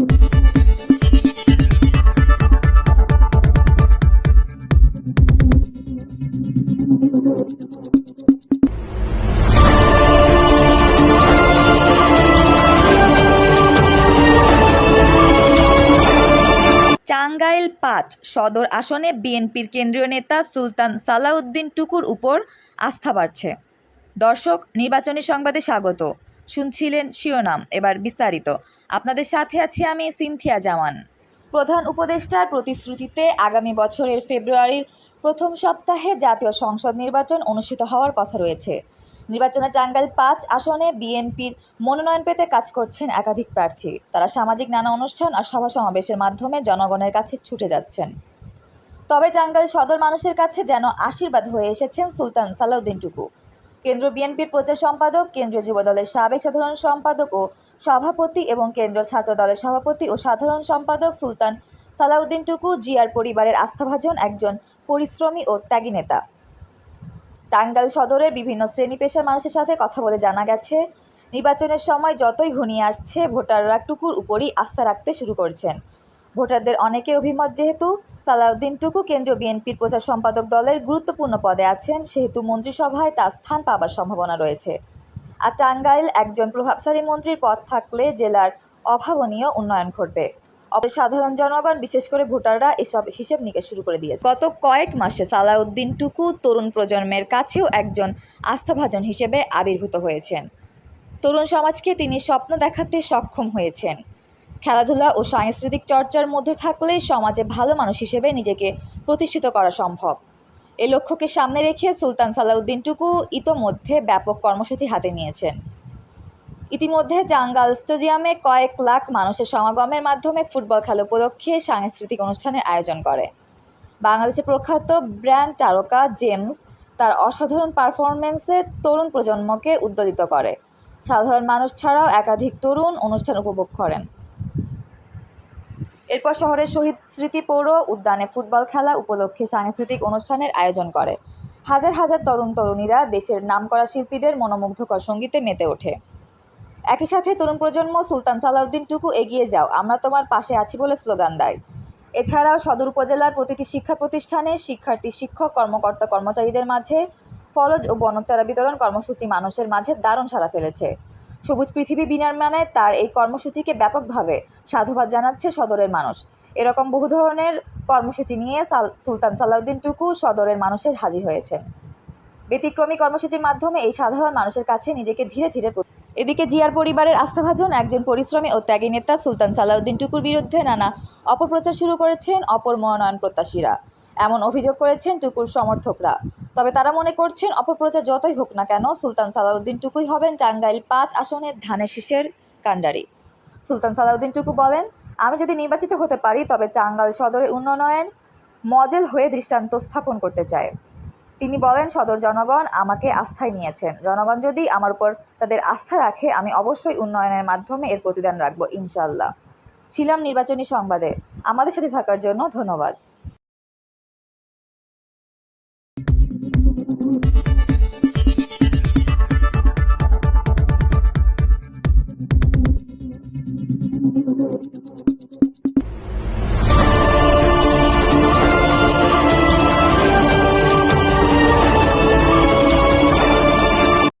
টাঙ্গাইল পাঁচ সদর আসনে বিএনপির কেন্দ্রীয় নেতা সুলতান সালাউদ্দিন টুকুর উপর আস্থা বাড়ছে। দর্শক, নির্বাচনী সংবাদে স্বাগত। শুনছিলেন শিরোনাম, এবার বিস্তারিত। আপনাদের সাথে আছি আমি সিনথিয়া জামান। প্রধান উপদেষ্টার প্রতিশ্রুতিতে আগামী বছরের ফেব্রুয়ারির প্রথম সপ্তাহে জাতীয় সংসদ নির্বাচন অনুষ্ঠিত হওয়ার কথা রয়েছে। নির্বাচনে টাঙ্গাইল পাঁচ আসনে বিএনপির মনোনয়ন পেতে কাজ করছেন একাধিক প্রার্থী। তারা সামাজিক নানা অনুষ্ঠান আর সভা সমাবেশের মাধ্যমে জনগণের কাছে ছুটে যাচ্ছেন। তবে টাঙ্গাইল সদর মানুষের কাছে যেন আশীর্বাদ হয়ে এসেছেন সুলতান সালাউদ্দিন টুকু। কেন্দ্র বিএনপির প্রচার সম্পাদক, কেন্দ্রীয় যুব দলের সাবেক সাধারণ সম্পাদক ও সভাপতি এবং কেন্দ্রীয় ছাত্র দলের সভাপতি ও সাধারণ সম্পাদক সুলতান সালাউদ্দিন টুকু, জিয়ার পরিবারের আস্থাভাজন একজন পরিশ্রমী ও ত্যাগী নেতা। টাঙ্গাইল সদরের বিভিন্ন শ্রেণি পেশার মানুষের সাথে কথা বলে জানা গেছে, নির্বাচনের সময় যতই ঘনিয়ে আসছে, ভোটাররা টুকুর উপরই আস্থা রাখতে শুরু করছেন। ভোটারদের অনেকে অভিমত যেহেতু সালাউদ্দিন টুকু কেন্দ্রীয় বিএনপির প্রচার সম্পাদক দলের গুরুত্বপূর্ণ পদে আছেন, সেহেতু মন্ত্রিসভায় তার স্থান পাবার সম্ভাবনা রয়েছে। আর টাঙ্গাইল একজন প্রভাবশালী মন্ত্রীর পদ থাকলে জেলার অভাবনীয় উন্নয়ন ঘটবে। সাধারণ জনগণ, বিশেষ করে ভোটাররা এসব হিসেব নিকেশ শুরু করে দিয়েছে। গত কয়েক মাসে সালাউদ্দিন টুকু তরুণ প্রজন্মের কাছেও একজন আস্থাভাজন হিসেবে আবির্ভূত হয়েছেন। তরুণ সমাজকে তিনি স্বপ্ন দেখাতে সক্ষম হয়েছেন। খেলাধুলা ও সাংস্কৃতিক চর্চার মধ্যে থাকলে সমাজে ভালো মানুষ হিসেবে নিজেকে প্রতিষ্ঠিত করা সম্ভব। এই লক্ষ্যকে সামনে রেখে সুলতান সালাউদ্দিন টুকু ইতোমধ্যে ব্যাপক কর্মসূচি হাতে নিয়েছেন। ইতিমধ্যে জাঙ্গাল স্টেডিয়ামে কয়েক লাখ মানুষের সমাগমের মাধ্যমে ফুটবল খেলা উপলক্ষে সাংস্কৃতিক অনুষ্ঠানের আয়োজন করে। বাংলাদেশের প্রখ্যাত ব্র্যান্ড তারকা জেমস তার অসাধারণ পারফরমেন্সে তরুণ প্রজন্মকে উদ্যোলিত করে। সাধারণ মানুষ ছাড়াও একাধিক তরুণ অনুষ্ঠান উপভোগ করেন। এরপর শহরের শহীদ স্মৃতি পৌর উদ্যানে ফুটবল খেলা উপলক্ষে সাংস্কৃতিক অনুষ্ঠানের আয়োজন করে। হাজার হাজার তরুণ তরুণীরা দেশের নামকরা শিল্পীদের মনোমুগ্ধকর সঙ্গীতে মেতে ওঠে। একই সাথে তরুণ প্রজন্ম সুলতান সালাউদ্দিন টুকু এগিয়ে যাও, আমরা তোমার পাশে আছি বলে স্লোগান দেয়। এছাড়াও সদর উপজেলার প্রতিটি শিক্ষা প্রতিষ্ঠানে শিক্ষার্থী, শিক্ষক, কর্মকর্তা, কর্মচারীদের মাঝে ফলজ ও বনচারা বিতরণ কর্মসূচি মানুষের মাঝে দারুণ সাড়া ফেলেছে। সবুজ পৃথিবী বিনির্মাণে তার এই কর্মসূচিকে ব্যাপকভাবে সাধুবাদ জানাচ্ছে সদরের মানুষ। এরকম বহু ধরনের কর্মসূচি নিয়ে সুলতান সালাউদ্দিন টুকু সদরের মানুষের হাজির হয়েছেন। ব্যতিক্রমী কর্মসূচির মাধ্যমে এই সাধারণ মানুষের কাছে নিজেকে ধীরে ধীরে এদিকে জিয়ার পরিবারের আস্থাভাজন একজন পরিশ্রমী ও ত্যাগী নেতা সুলতান সালাউদ্দিন টুকুর বিরুদ্ধে নানা অপপ্রচার শুরু করেছেন অপর মনোনয়ন প্রত্যাশীরা এমন অভিযোগ করেছেন টুকুর সমর্থকরা। তবে তারা মনে করছেন, অপপ্রচার যতই হোক না কেন, সুলতান সালাউদ্দিন টুকুই হবেন টাঙ্গাইল পাঁচ আসনের ধানের শীষের কাণ্ডারি। সুলতান সালাউদ্দিন টুকু বলেন, আমি যদি নির্বাচিত হতে পারি, তবে টাঙ্গাইল সদরের উন্নয়ন মজেল হয়ে দৃষ্টান্ত স্থাপন করতে চায়। তিনি বলেন, সদর জনগণ আমাকে আস্থায় নিয়েছেন। জনগণ যদি আমার উপর তাদের আস্থা রাখে, আমি অবশ্যই উন্নয়নের মাধ্যমে এর প্রতিদান রাখব ইনশাল্লাহ ছিলাম নির্বাচনী সংবাদে। আমাদের সাথে থাকার জন্য ধন্যবাদ।